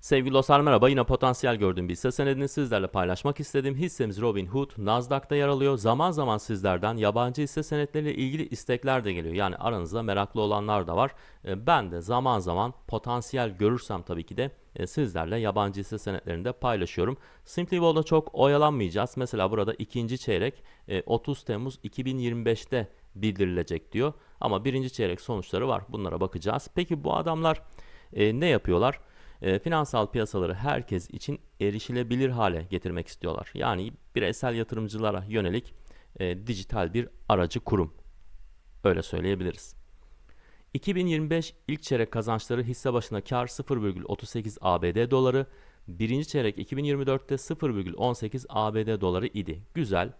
Sevgili dostlar merhaba. Yine potansiyel gördüğüm bir hisse senedini sizlerle paylaşmak istedim. Hissemiz Robinhood, Nasdaq'ta yer alıyor. Zaman zaman sizlerden yabancı hisse senetleriyle ilgili istekler de geliyor. Yani aranızda meraklı olanlar da var. E, Ben de zaman zaman potansiyel görürsem tabii ki de e, sizlerle yabancı hisse senetlerini de paylaşıyorum. Simplybol'da çok oyalanmayacağız. Mesela burada ikinci çeyrek e, 30 Temmuz 2025'te bildirilecek diyor. Ama birinci çeyrek sonuçları var. Bunlara bakacağız. Peki bu adamlar e, ne yapıyorlar? E, finansal piyasaları herkes için erişilebilir hale getirmek istiyorlar. Yani bireysel yatırımcılara yönelik e, dijital bir aracı kurum. Öyle söyleyebiliriz. 2025 ilk çeyrek kazançları hisse başına kar 0,38 ABD doları, birinci çeyrek 2024'te 0,18 ABD doları idi. Güzel.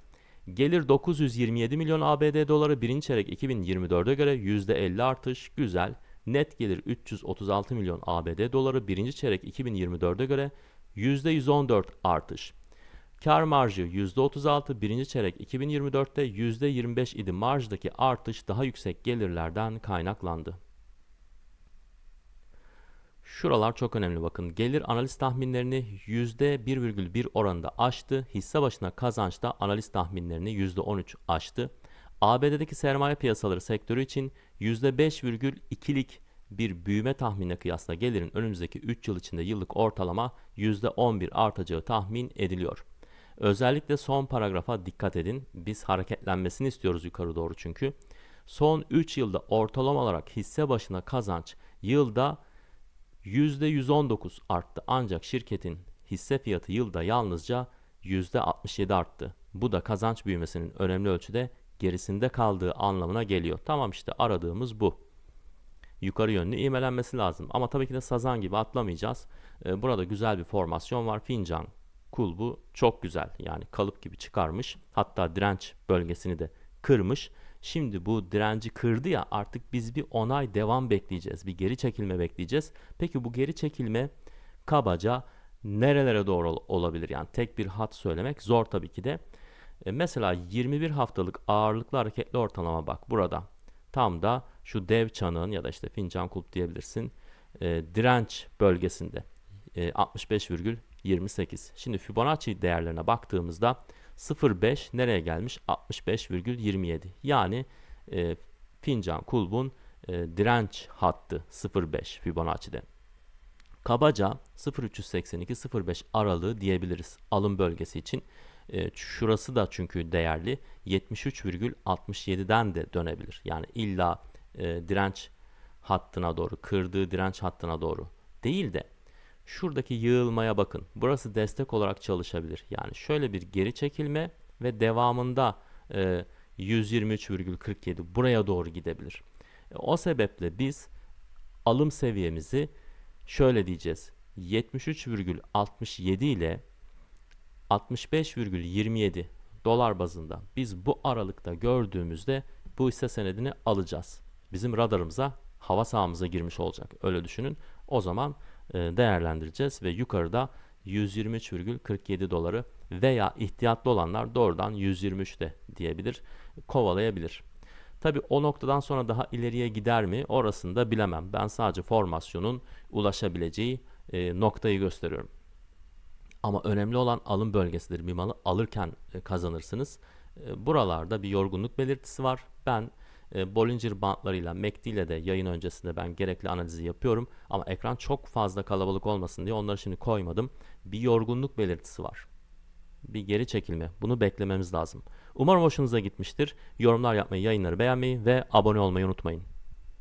Gelir 927 milyon ABD doları, birinci çeyrek 2024'e göre %50 artış. Güzel. Net gelir 336 milyon ABD doları, birinci çeyrek 2024'e göre %114 artış. Kar marjı %36, birinci çeyrek 2024'te %25 idi. Marjdaki artış daha yüksek gelirlerden kaynaklandı. Şuralar çok önemli bakın. Gelir analiz tahminlerini %1,1 oranında aştı. Hisse başına kazançta analiz tahminlerini %13 aştı. ABD'deki sermaye piyasaları sektörü için %5,2'lik bir büyüme tahminine kıyasla gelirin önümüzdeki 3 yıl içinde yıllık ortalama %11 artacağı tahmin ediliyor. Özellikle son paragrafa dikkat edin. Biz hareketlenmesini istiyoruz yukarı doğru çünkü. Son 3 yılda ortalama olarak hisse başına kazanç yılda %119 arttı. Ancak şirketin hisse fiyatı yılda yalnızca %67 arttı. Bu da kazanç büyümesinin önemli ölçüde gerisinde kaldığı anlamına geliyor. Tamam işte aradığımız bu. Yukarı yönlü ivmelenmesi lazım. Ama tabii ki de sazan gibi atlamayacağız. Ee, Burada güzel bir formasyon var. Fincan kulbu çok güzel. Yani kalıp gibi çıkarmış. Hatta direnç bölgesini de kırmış. Şimdi bu direnci kırdı ya artık biz bir onay devam bekleyeceğiz. Bir geri çekilme bekleyeceğiz. Peki bu geri çekilme kabaca nerelere doğru ol- olabilir? Yani tek bir hat söylemek zor tabii ki de. E, mesela 21 haftalık ağırlıklı hareketli ortalama bak burada. Tam da şu dev çanığın ya da işte fincan kulp diyebilirsin. e, direnç bölgesinde e, 65,28. Şimdi Fibonacci değerlerine baktığımızda 0.5 nereye gelmiş? 65,27. Yani e, fincan kulbun e, direnç hattı 0.5 Fibonacci'de. Kabaca 0.382-0.5 aralığı diyebiliriz alım bölgesi için. E, şurası da çünkü değerli 73,67'den de dönebilir. Yani illa e, direnç hattına doğru, kırdığı direnç hattına doğru değil de şuradaki yığılmaya bakın. Burası destek olarak çalışabilir. Yani şöyle bir geri çekilme ve devamında e, 123,47 buraya doğru gidebilir. E, o sebeple biz alım seviyemizi şöyle diyeceğiz. 73,67 ile 65,27 dolar bazında biz bu aralıkta gördüğümüzde bu hisse senedini alacağız. Bizim radarımıza hava sahamıza girmiş olacak. Öyle düşünün. O zaman e, değerlendireceğiz ve yukarıda 123,47 doları veya ihtiyatlı olanlar doğrudan 123 de diyebilir, kovalayabilir. Tabi o noktadan sonra daha ileriye gider mi orasını da bilemem. Ben sadece formasyonun ulaşabileceği e, noktayı gösteriyorum. Ama önemli olan alım bölgesidir. Bir malı alırken e, kazanırsınız. E, Buralarda bir yorgunluk belirtisi var. Ben e, Bollinger bantlarıyla, MACD ile de yayın öncesinde ben gerekli analizi yapıyorum. Ama ekran çok fazla kalabalık olmasın diye onları şimdi koymadım. Bir yorgunluk belirtisi var. Bir geri çekilme. Bunu beklememiz lazım. Umarım hoşunuza gitmiştir. Yorumlar yapmayı, yayınları beğenmeyi ve abone olmayı unutmayın.